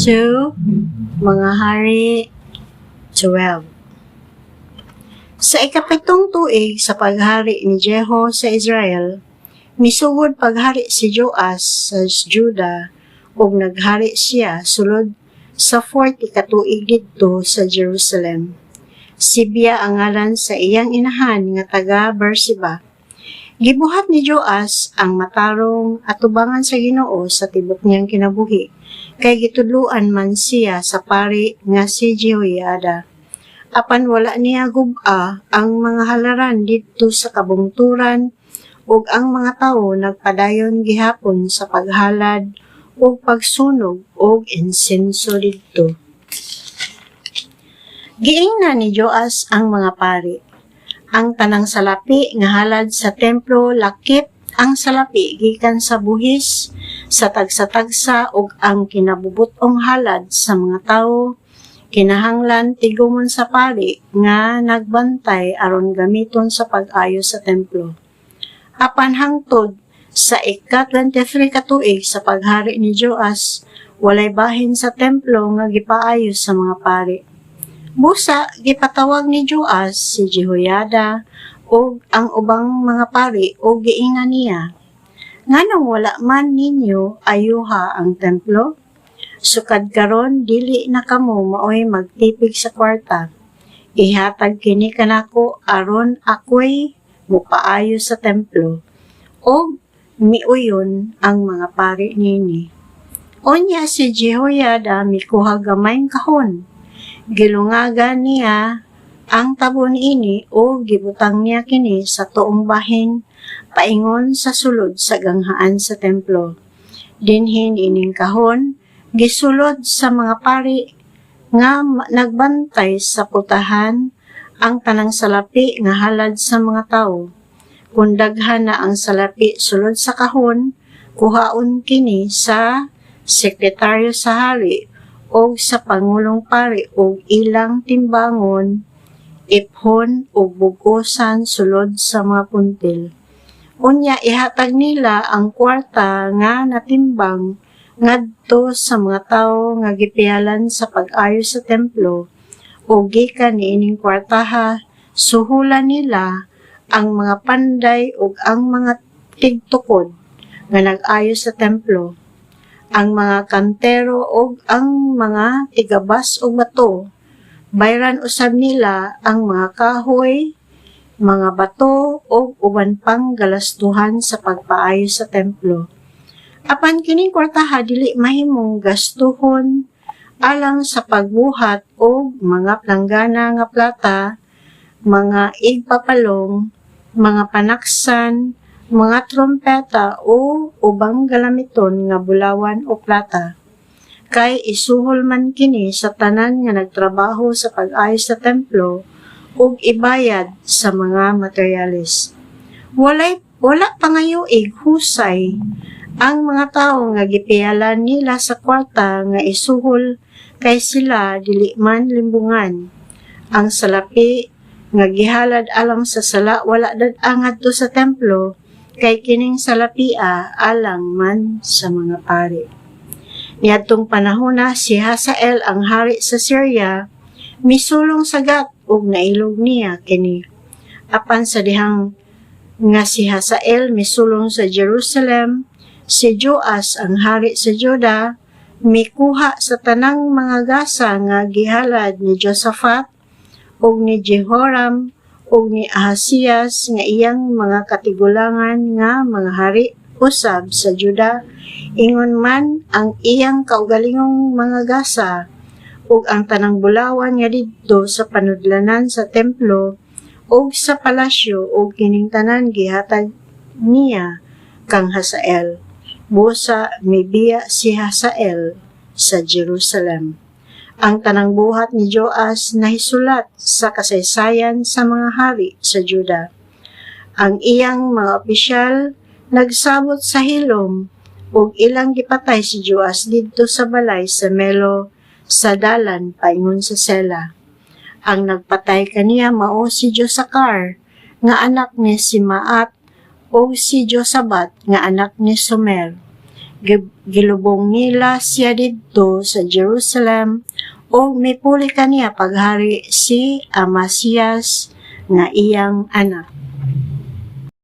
2, Mga Hari 12. Sa ikapitong tuig sa paghari ni Jeho sa Israel, misugod paghari si Joas sa Juda ug naghari siya sulod sa 40 katuig didto sa Jerusalem. Sibya ang ngalan sa iyang inahan nga taga Berseba. Gibuhat ni Joas ang matarong atubangan sa Ginoo sa tibok niyang kinabuhi kay gitudluan man siya sa pari nga si Jehoiada. Apan wala niya gub-a ang mga halaran didto sa kabungturan ug ang mga tawo nagpadayon gihapon sa paghalad ug pagsunog og insenso didto. Giingna ni Joas ang mga pari. Ang tanang salapi nga halad sa templo lakip ang salapi gikan sa buhis sa tagsa-tagsa ug ang kinabubutong halad sa mga tawo kinahanglan tigumon sa pari nga nagbantay aron gamiton sa pag-ayos sa templo. Apan hangtod sa ika-23 katuig sa paghari ni Joas, walay bahin sa templo nga gipaayos sa mga pari. Busa, gipatawag ni Joas si Jehoiada o ang ubang mga pari o giinga niya. Nganong wala man ninyo ayuha ang templo? Sukad karon dili na kamo maoy magtipig sa kwarta. Ihatag kini kanako aron ako'y mupaayo sa templo. O miuyon ang mga pari nini. Onya si Jehoiada mikuha gamayng kahon. Gilungagan niya ang tabon ini o gibutang niya kini sa tuong bahin paingon sa sulod sa ganghaan sa templo. Dinhin ining kahon, gisulod sa mga pari nga nagbantay sa putahan ang tanang salapi nga halad sa mga tawo. Kung daghan na ang salapi sulod sa kahon, kuhaon kini sa sekretaryo sa hari o sa pangulong pari o ilang timbangon, iphon o bugosan sulod sa mga puntil. Unya ihatag nila ang kwarta nga natimbang ngadto sa mga tawo nga gipialan sa pag-ayos sa templo o gikan niining kwartaha suhulan nila ang mga panday ug ang mga tigtukod nga nag-ayos sa templo ang mga kantero ug ang mga tigabas ug bato. Bayran usab nila ang mga kahoy mga bato ug uban pang galastuhan sa pagpaayos sa templo. Apan kining kwartaha dili mahimong gastuhon alang sa pagbuhat o mga planggana nga plata, mga igpapalong, mga panaksan, mga trompeta o ubang galamiton nga bulawan o plata. Kay isuhol man kini sa tanan nga nagtrabaho sa pag-ayos sa templo ug ibayad sa mga materialis. Walay wala pa ngayuig husay ang mga tawo nga gipialan nila sa kwarta nga isuhol kay sila dili man limbungan. Ang salapi nga gihalad alang sa sala wala dad angadto sa templo kay kining salapia alang man sa mga pari. Niadtong panahona si Hazael ang hari sa Syria misulong sagat ug nailog niya kini. Apan sa dihang nga si Hazael misulong sa Jerusalem si Joas ang hari sa Juda mikuha sa tanang mga gasa nga gihalad ni Josaphat ug ni Jehoram ug ni Ahasias nga iyang mga katigulangan nga mga hari usab sa Juda ingon man ang iyang kaugalingong mga gasa ug ang tanang bulawan nga didto sa panudlanan sa templo ug sa palasyo ug kining tanan gihatag niya kang Hasael busa mibiya si Hasael sa Jerusalem. Ang tanang buhat ni Joas nahisulat sa kasaysayan sa mga hari sa Juda. Ang iyang mga opisyal nagsabot sa hilom ug ilang gipatay si Joas didto sa balay sa Melo sa dalan paingon sa Sela. Ang nagpatay kaniya mao si Josakar nga anak ni si Maat o si Josabat nga anak ni Sumer. Gi- gilubong nila siya didto sa Jerusalem o mipuli kaniya paghari si Amasias nga iyang anak.